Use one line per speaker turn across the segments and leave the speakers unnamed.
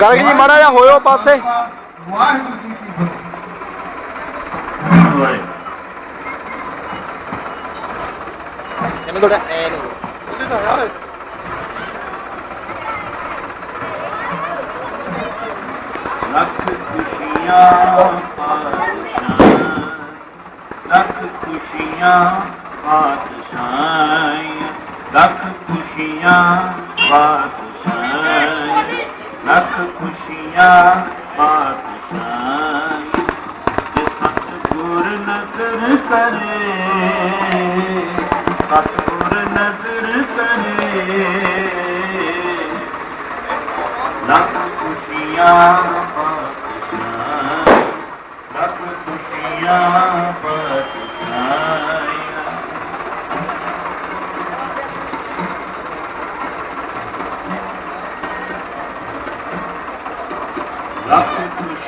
ਗਰਗ ਜੀ ਮਾੜਾ ਜਿਹਾ ਹੋਇਓ ਪਾਸੇ।
ਵਾਹਿਗੁਰੂ ਜੀ ਕੀ ਫਤਿਹ
ਇਹਨੂੰ ਥੋੜਾ ਐ ਨੂੰ
ਉਹਦੇ ਤਾਂ ਯਾਰ
ਲੱਖ ਖੁਸ਼ੀਆਂ ਪਾਤਸ਼ਾਹ ਲੱਖ ਖੁਸ਼ੀਆਂ ਪਾਤਸ਼ਾਹ ਲੱਖ ਖੁਸ਼ੀਆਂ ਪਾਤਸ਼ਾਹ। ਲੱਖ ਖੁਸ਼ੀਆਂ ਪਾਤਸ਼ਾਹ ਜੇ ਸਤਿਗੁਰ ਨਜ਼ਰ ਕਰੇ, ਸਤਿਗੁਰ ਨਜ਼ਰ ਕਰੇ। ਲੱਖ ਖੁਸ਼ੀਆਂ ਪਾਤਸ਼ਾਹ ਲੱਖ ਖੁਸ਼ੀਆਂ ਪਾਤਸ਼ਾਹ ਲੱਖ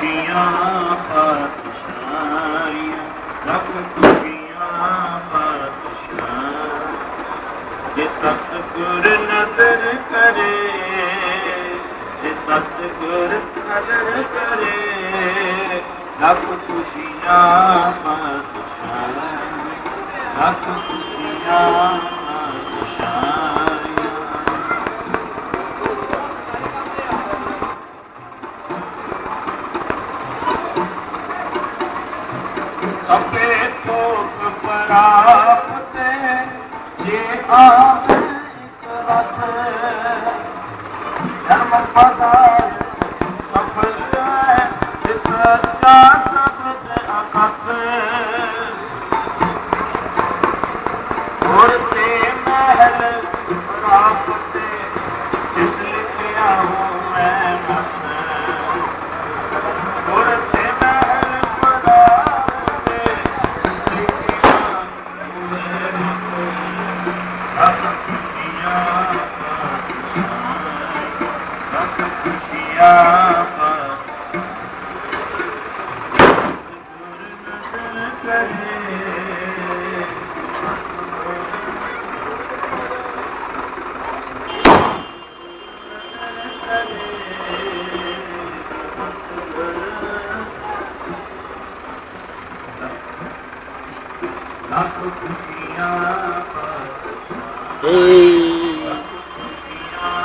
ਖੁਸ਼ੀਆਂ ਪਾਤਸ਼ਾਹ ਲੱਖ ਖੁਸ਼ੀਆਂ ਪਾਤਸ਼ਾਹ ਜੇ ਸਤਿਗੁਰ ਨਦਰ ਕਰੇ, ਜੇ ਸਤਿਗੁਰ ਨਦਰ ਕਰੇ ਲੱਖ ਖੁਸ਼ੀਆਂ ਪਾਤਸ਼ਾਹ ਲੱਖ ਖੁਸ਼ੀਆਂ ਪਾਤਸ਼ਾਹ पाप
ते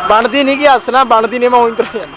ਬਣਦੀ ਨਹੀਂ ਕਿ ਹੱਸਣਾ ਬਣਦੀ ਨਹੀਂ ਮੈਂ ਉਹੀ ਤਰ ਜਾਣਾ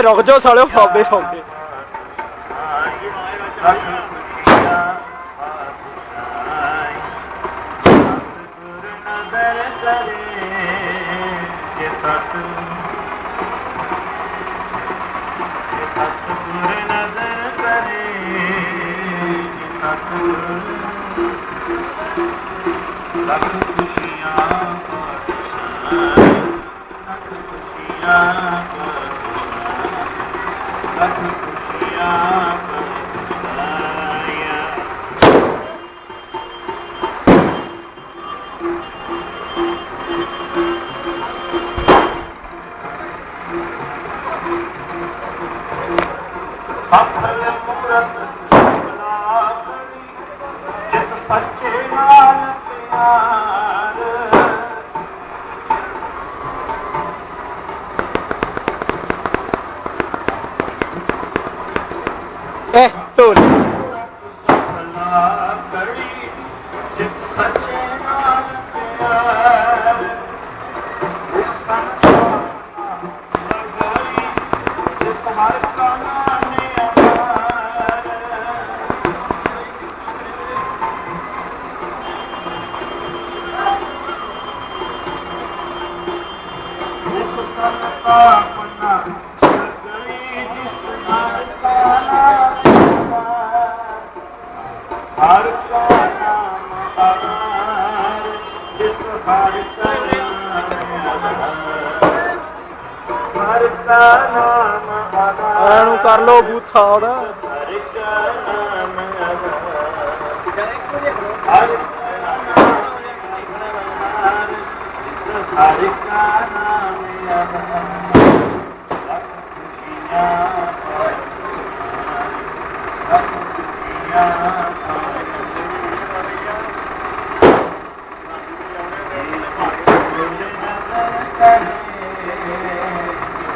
ਓਏ ਰੁਕ ਜਾਓ ਸਾਲਿਓ ਫਾਬੇ ਫਾਬੇ
ਲੱਖ ਖੁਸ਼ੀਆਂ ਪਾਤਸ਼ਾਹ ਖੁਸ਼ੀਆਂ ਸੱਚੇ
Eh, tuh.
Ah. ਕਰ ਲੋ ਬੂਥਾ ਉਹਦਾ
ਹਰ ਕਾ ਨਾਮ ਅਮਰ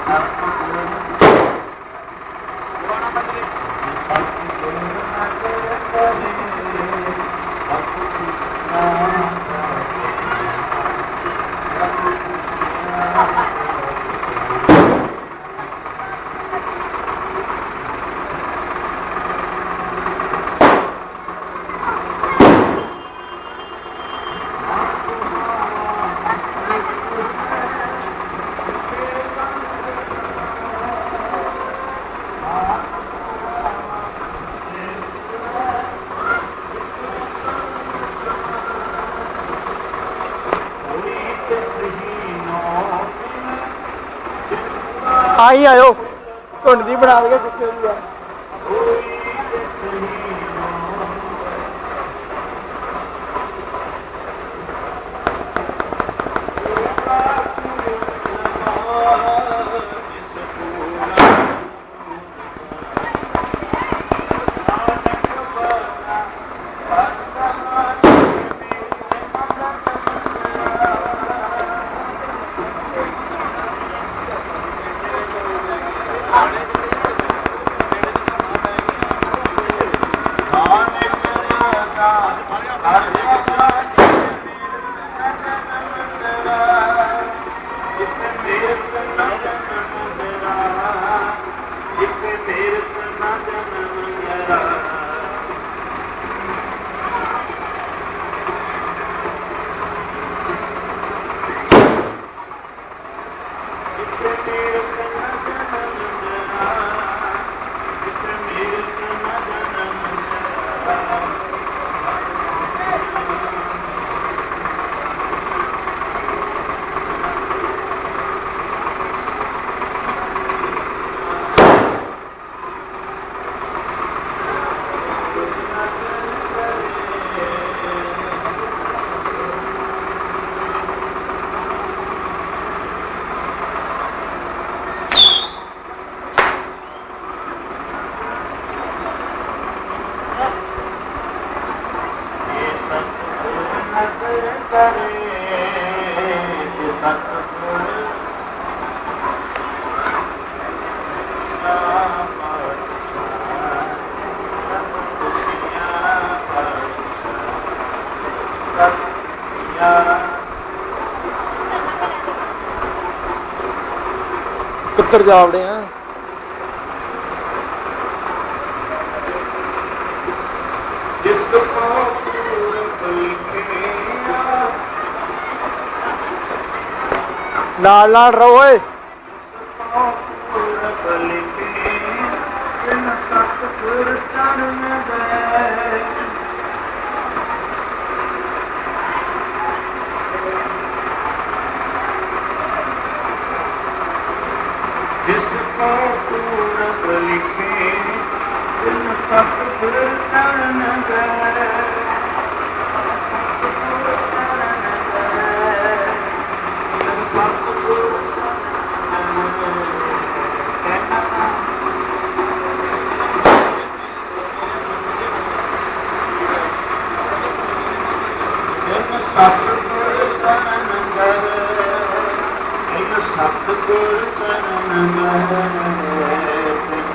ਹਰ ਕਾ
ਆਈ ਆਇਓ। ਧੁੰਡ ਦੀ ਬਣਾ ਦੇ ਜਿੱਥੇ ਵੀ ਆ
ਨਜ਼ਰ ਕਰੇ ਕਿ ਸਤਿਗੁਰ ਨਾਮ
ਜਾਵੜੇ ਆ
ਜਿਸ ਕੋ ਪੂਰਬ ਲਿਖਿਆ
ਨਾਲ ਨਾਲ ਰਹੋ ਓਏ।
ਪੂਰਬ ਲਿਖੇ ਚਰਨ ਗਏ ਜਿਸ ਕੋ ਪੂਰਬ ਲਿਖੇ, ਤਿਨ ਸਤਿਗੁਰ ਚਰਨ ਗਏ ਸਤਿਗੁਰ ਚਰਨ ਗਏ ਇਨ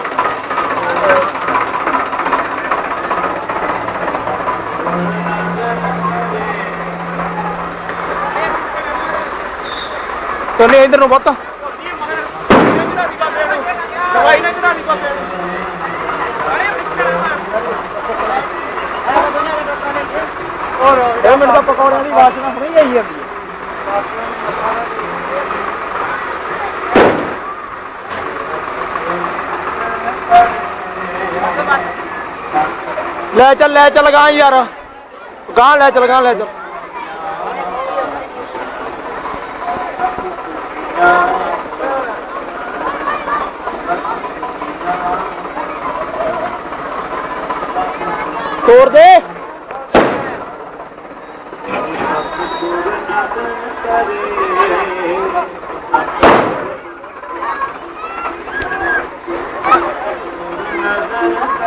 ਤੋਨੇ ਇਧਰ ਨੂੰ ਇਹ ਮਿੰਟ ਦਾ ਪਕੌੜਿਆਂ ਦੀ ਵਾਸਨਾ ਨਹੀਂ ਆਈ ਜਾਂਦੀ ਹੈ ਲੈ ਚੱਲ ਲੈ ਚੱਲ ਗਾਂ ਯਾਰ। ਗਾਂ ਲੈ ਚੱਲ ਗਾਂ ਲੈ ਚੱਲ। ਤੋੜ ਦੇ।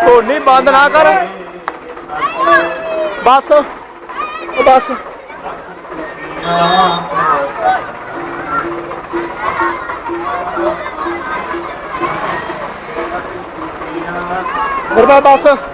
ਧੋਣੀ ਬੰਦ ਨਾ ਕਰ। ਬਸ। ਉਹ ਬਸ। ਮੇਰੇ ਬਸ।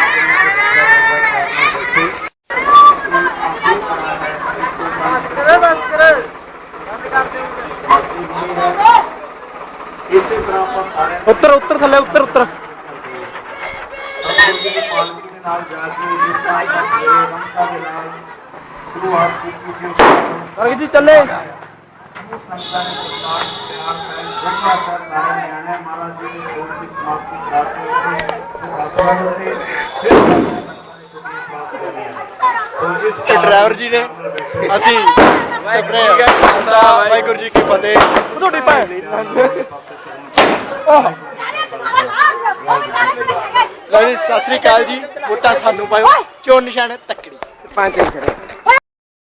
ਇਸੇ ਤਰ੍ਹਾਂ ਆਪਾਂ ਸਾਰਿਆਂ
ਉੱਤਰ ਉੱਤਰ ਥੱਲੇ ਉੱਤਰ ਉੱਤਰ
ਸਤਿਗੁਰੂ ਜੀ ਦੀ ਪਾਲਕੀ ਦੇ ਨਾਲ ਜਾ ਕੇ ਜਿੱਤਾਂ ਕਰਕੇ ਰੰਗਾਂ ਦੇ ਨਾਲ ਸ਼ੁਰੂਆਤ ਕੀਤੀ ਸੀ
ਅਰਗ ਜੀ ਚੱਲੇ
ਸੰਤਾਂ ਨੇ ਪ੍ਰਸਾਦ ਤਿਆਰ ਕਰੇ ਜਗ੍ਹਾ ਕਰ ਸਾਰੇ ਨਿਆਣੇ ਮਹਾਰਾਜ ਜੀ ਦੀ ਛੋੜ ਦੀ ਸਮਾਪਤੀ ਕਰਾ ਕੇ ਆਸਵਾਦ ਉੱਤੇ ਫਿਰ ਸੰਤਾਂ ਨੇ ਛੋਟੀਆਂ ਸਮਾਪਤ ਕਰਨੀਆਂ ਤੋ ਇਸ
ਡਰਾਈਵਰ ਜੀ ਨੇ ਅਸੀਂ ਸਪਰੇ ਵਾਹਿਗੁਰੂ ਜੀ ਕੀ ਫਤਿਹ। ਤੁਹਾਡੀ ਭੈਣ। ਓਹ ਲਓ ਜੀ ਸਤਿ ਸ੍ਰੀ ਅਕਾਲ ਜੀ। ਵੋਟਾਂ ਸਾਨੂੰ ਪਾਇਓ। ਚੋਣ ਨਿਸ਼ਾਨ ਤੱਕੜੀ। ਪੰਜ ਖੜੇ